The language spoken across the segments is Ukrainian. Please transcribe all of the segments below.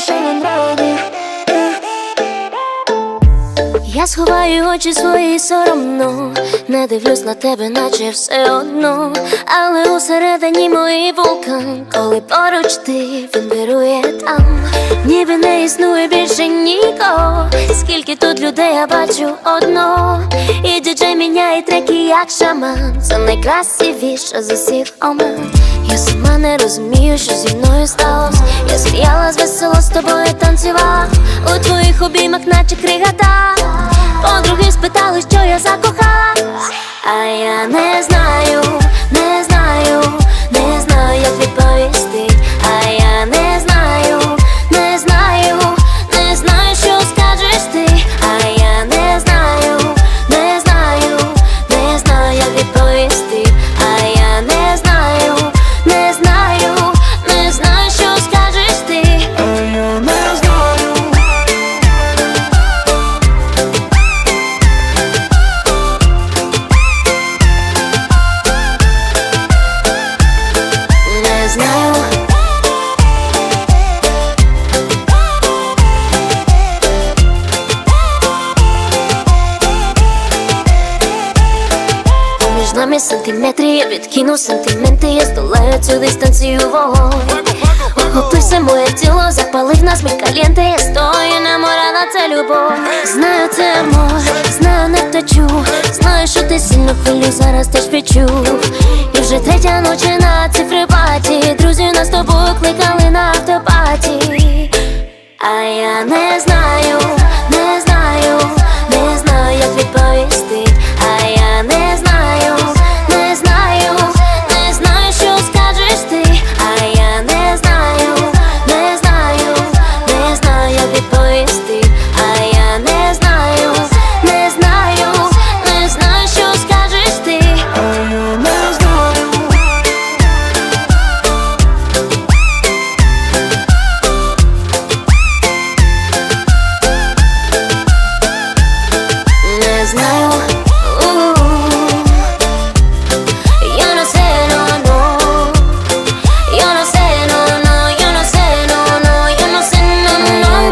шалом ради е? Я сховаю очі свої соромно, не дивлюсь на тебе, наче все одно. Але усередині мої вулкан, коли поруч ти він вирує там, ніби не існує більше нікого. Скільки тут людей я бачу одного І діджей міняє треки, як шаман. Це найкрасивіше з усіх оман. Я сама не розумію, що зі мною сталося я сміялась весело з тобою танцювала у твоїх обіймах, наче кригата. Нами сантиметри, я відкину сантименти, я здолаю цю дистанцію вогонь. Охопив моє тіло, запалив нас ми калєнти, я стою наморана, це любов. Знаю, це амор, знаю, не втечу, знаю, що ти сильно хвилю, зараз теж відчув. І вже третя ночі на цифрипаті, друзі нас тобою кликали на автопаті. А я не знаю, Не знаю.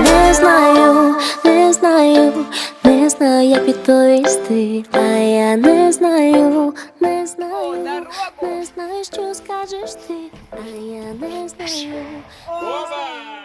Не знаю, не знаю, не знаю, як відповісти. А я не знаю, не знаю, не знаю, що скажеш ти. А я не знаю. Опа!